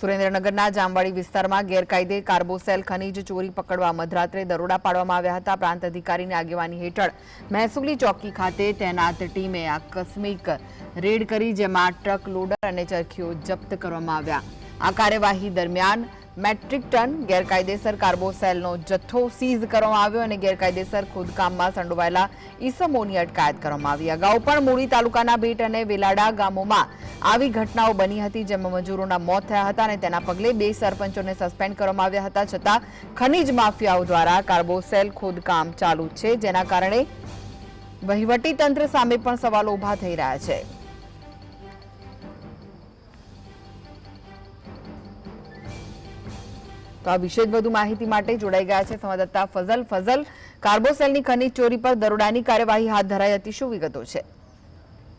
સુરેન્દ્રનગરના જામવાડી વિસ્તારમાં ગેરકાયદે કાર્બોસેલ ખનીજ ચોરી પકડવા મધરાત્રે દરોડા પાડવામાં આવ્યા હતા. પ્રાંત અધિકારીની આગેવાની હેઠળ મહેસૂલી ચોકી ખાતે તૈનાત ટીમે આકસ્મિક રેડ કરી, જેમાં ટ્રક લોડર અને ચરખીઓ જપ્ત કરવામાં આવ્યા. આ કાર્યવાહી દરમિયાન મેટ્રિક ટન ગેરકાયદેસર કાર્બોસેલનો જથ્થો સીઝ કરવામાં આવ્યો અને ગેરકાયદેસર ખોદકામમાં સંડોવાયેલા ઈસમોની અટકાયત કરવામાં આવી. અગાઉ પણ મૂળી તાલુકાના ભેટ અને વેલાડા ગામોમાં આવી ઘટનાઓ બની હતી જેમાં મજૂરોના મોત થયા હતા અને તેના પગલે બે સરપંચોને સસ્પેન્ડ કરવામાં આવ્યા હતા છતાં ખનીજ માફિયાઓ દ્વારા કાર્બોસેલ ખોદકામ ચાલુ છે. જેના કારણે વહીવટી તંત્ર સામે પણ સવાલો ઊભા થઈ રહ્યા છે. તો આ વિશે જ વધુ માહિતી માટે જોડાઈ ગયા છે સંવાદદાતા ફઝલ. ફઝલ, કાર્બોસેલની ખનીજ ચોરી પર દરોડાની કાર્યવાહી હાથ ધરાઈ હતી. શું વિગતો છે?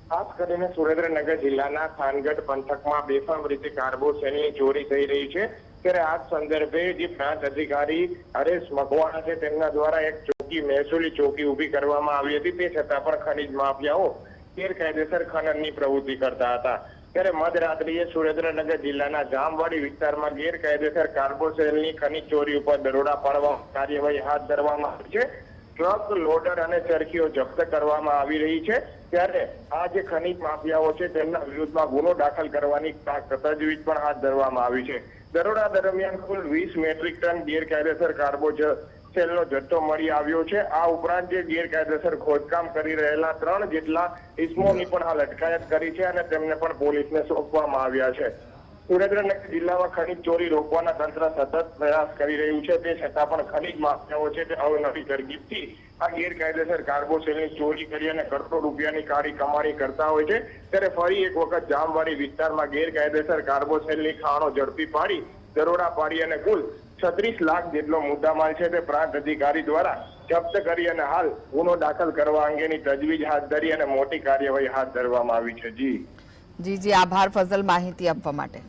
ખાસ કરીને સુરેન્દ્રનગર જિલ્લાના ખાનગઢ પંથકમાં બેફામ રીતે કાર્બોસેલની ચોરી થઈ રહી છે. ત્યારે આ સંદર્ભે જે પ્રાંત અધિકારી હરેશ મકવાણા છે, તેમના દ્વારા એક ચોકી, મહેસૂલી ચોકી ઊભી કરવામાં આવી હતી. તે છતાં પણ ખનીજ માફિયાઓ ગેરકાયદેસર ખનનની પ્રવૃત્તિ કરતા હતા. ત્યારે મધરાત્રિએ સુરેન્દ્રનગર જિલ્લાના જામવાડી વિસ્તારમાં ગેરકાયદેસર કાર્બોસેલની ખનીજ ચોરી ઉપર દરોડા પાડવા કાર્યવાહી હાથ ધરવામાં આવી છે. ટ્રક, લોડર અને ચરખીઓ જપ્ત કરવામાં આવી રહી છે. ત્યારે આ જે ખનીજ માફિયાઓ છે તેમના વિરુદ્ધમાં ગુનો દાખલ કરવાની તજવીજ પણ હાથ ધરવામાં આવી છે. દરોડા દરમિયાન કુલ વીસ મેટ્રિક ટન ગેરકાયદેસર કાર્બો સેલનો જથ્થો મળી આવ્યો છે. આ ઉપરાંત જે ગેરકાયદેસર ખોદકામ કરી રહેલા ત્રણ જેટલા ઇસમોની પણ હાલ અટકાયત કરી છે અને તેમને પણ પોલીસને સોંપવામાં આવ્યા છે. સુરેન્દ્રનગર જિલ્લામાં ખનીજ ચોરી રોકવાના તંત્ર સતત પ્રયાસ કરી રહ્યું છે. તે છતાં પણ ખનીજ માફિયાઓ છે તે અવનવી તરકીબથી આ ગેરકાયદેસર કાર્બોસેલની ચોરી કરી અને કરોડો રૂપિયાની કાળી કમાણી કરતા હોય છે. ત્યારે ફરી એક વખત જામવાડી વિસ્તારમાં ગેરકાયદેસર કાર્બોસેલની ખાણો ઝડપી પાડી, દરોડા પાડી અને કુલ છત્રીસ લાખ જેટલો મુદ્દામાલ છે તે પ્રાંત અધિકારી દ્વારા જપ્ત કરી અને હાલ ગુનો દાખલ કરવા અંગેની તજવીજ હાથ ધરી અને મોટી કાર્યવાહી હાથ ધરવામાં આવી છે. જી. જી જી, આભાર ફઝલ માહિતી આપવા માટે.